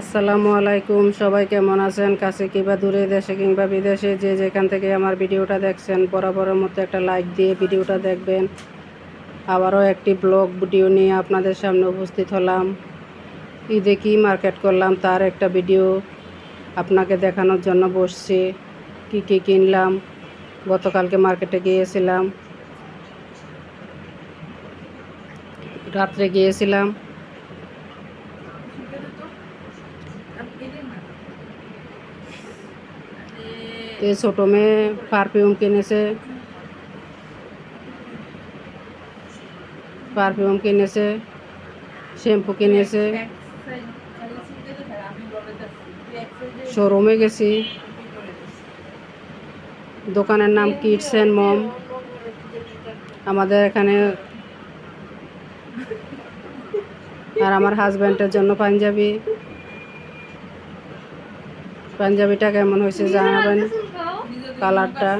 আসসালামু আলাইকুম, সবাই কেমন আছেন? কাছে কিংবা দূরে দেশে কিংবা বিদেশে যে যেখান থেকে আমার ভিডিওটা দেখছেন, বরাবরের মতো একটা লাইক দিয়ে ভিডিওটা দেখবেন। আবারও একটি ব্লগ ভিডিও নিয়ে আপনাদের সামনে উপস্থিত হলাম। ঈদে কী মার্কেট করলাম তার একটা ভিডিও আপনাকে দেখানোর জন্য বসছি। কী কী কিনলাম, গতকালকে মার্কেটে গিয়েছিলাম। রাত্রে গিয়েছিলাম। তো ছোটো মেয়ে পারফিউম কিনেছে পারফিউম কিনেছে শ্যাম্পু কিনেছে শোরুমে গেছি দোকানের নাম কিডস অ্যান্ড মম আমাদের এখানে আর আমার হাজব্যান্ডের জন্য পাঞ্জাবি পাঞ্জাবিটা কেমন হয়েছে জানাবেন কালারটা।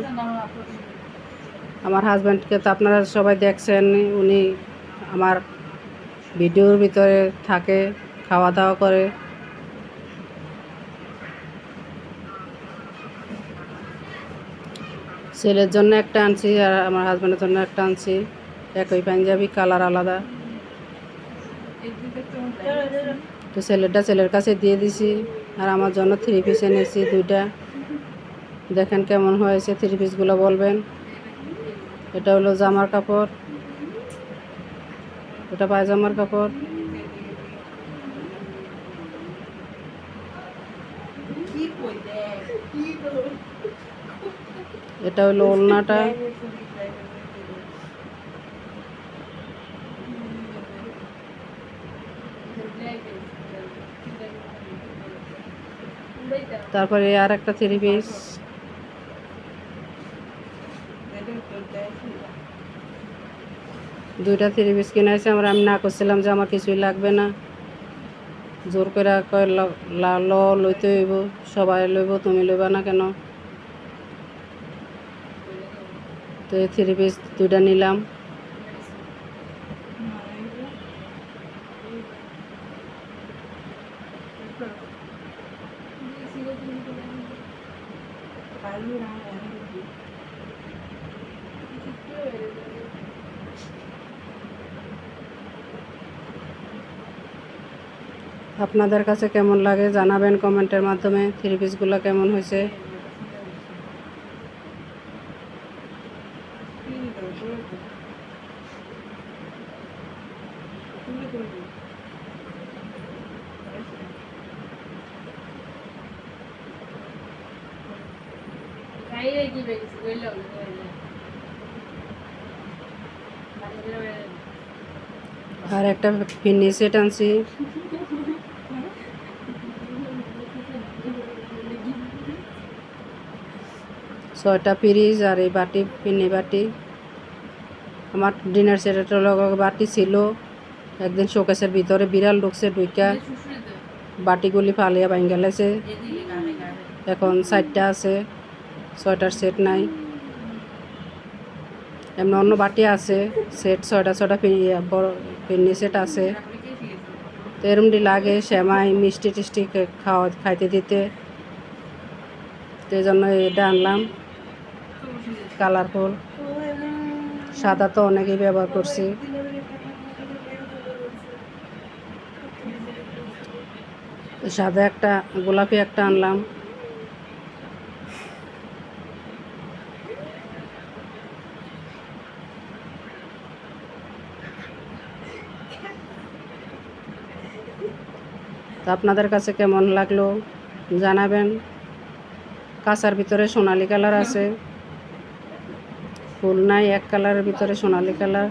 আমার হাজব্যান্ডকে তো আপনারা সবাই দেখছেন, উনি আমার ভিডিওর ভিতরে থাকে খাওয়া দাওয়া করে। ছেলের জন্য একটা আনছি আর আমার হাজব্যান্ডের জন্য একটা আনছি। একই পাঞ্জাবি, কালার আলাদা। তো ছেলেটা ছেলের কাছে দিয়ে দিছি আর আমার জন্য থ্রি পিস এনেছি, দুইটা। দেখেন কেমন হয়েছে থ্রি পিসগুলো বলবেন। এটা হলো জামার কাপড়। এটা পায়জামার কাপড়। এটা হলো ওলনাটা তারপরে আর একটা থ্রি পিস দুইটা থ্রি পিস কিনে আছে আমরা আমি না করছিলাম যে আমার কিছুই লাগবে না। জোর করে কয় লইতে হইব, সবাই লইব, তুমি লইবা না কেন? তো এই থ্রি পিস দুইটা নিলাম। আপনাদের কাছে কেমন লাগে জানাবেন কমেন্টের মাধ্যমে, থ্রি পিসগুলো কেমন হয়েছে? আর একটা ফিনি সেট ছয়টা পিরিজ আর এই বাটি, পিনি বাটি। আমার ডিনার সেটের বাটি ছিল। একদিন শোকেসের ভিতরে বিড়াল ঢুকছে ঢুইকা। বাটিগুলি ফালিয়া ভাঙ্গা গেলেছে এখন চারটা আছে, ছয়টার সেট নাই। এমনি অন্য বাটি আছে সেট ছয়টা ছয়টা পি- বড় পিন্নি সেট আছে। তো এরমটি লাগে শ্যামাই, মিষ্টি টিষ্টি খাওয়া খাইতে দিতে। তো এই জন্য এটা আনলাম। কালারফুল। সাদা তো অনেকেই ব্যবহার করছি। সাদা একটা, গোলাপি একটা আনলাম। তো আপনাদের কাছে কেমন লাগল জানাবেন। কাঁচার ভিতরে সোনালি কালার আছে। ফুল নাই এক কালারের ভিতরে সোনালি কালার।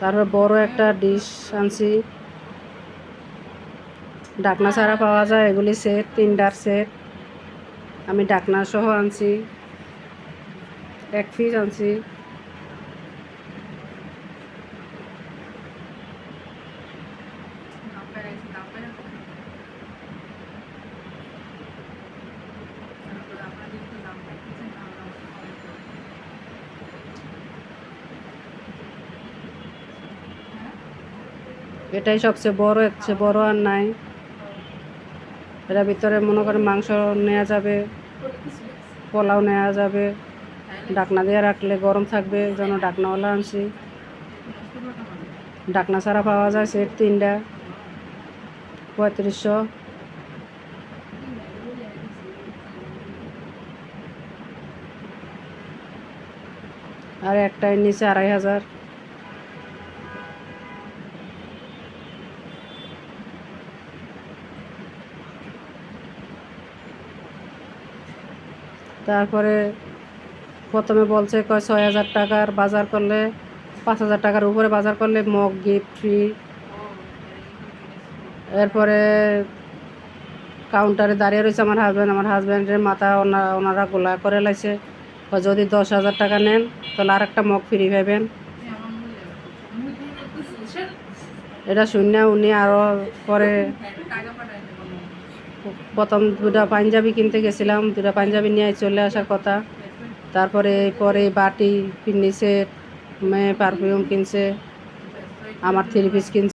তারপর বড় একটা ডিশ আনছি। ডাকনা ছাড়া পাওয়া যায়, এগুলি সেট তিনটার সেট আমি ডাকনা সহ আনছি। এক পিস আনছি। এটাই সবচেয়ে বড়, এর চেয়ে বড় আর নাই। এটার ভিতরে মনে করেন মাংস নেওয়া যাবে, পোলাও নেওয়া যাবে, ডাকনা দিয়ে রাখলে গরম থাকবে, যেন ডাকনাওয়ালা আনছি। ডাকনা ছাড়া পাওয়া যায় সেট তিনটা, পঁয়ত্রিশশো। আর একটাই নিচে আড়াই হাজার। তারপরে প্রথমে বলছে কয় ছয় হাজার টাকার বাজার করলে পাঁচ হাজার টাকার উপরে বাজার করলে মগ গিফট ফ্রি এরপরে কাউন্টারে দাঁড়িয়ে রয়েছে আমার হাজব্যান্ড আমার হাজব্যান্ডের মাথা ওনা- ওনারা গোলা করে লাইছে। যদি দশ হাজার টাকা নেন তাহলে আর একটা মগ ফ্রি পাবেন এটা শূন্য উনি আরও পরে প্রথম দুটা পাঞ্জাবি কিনতে গেছিলাম, দুটা পাঞ্জাবি নিয়ে চলে আসার কথা। তারপরে পরে বাটি কিনেছে মেয়ে পারফিউম কিনছে, আমার থ্রি পিস কিনছে।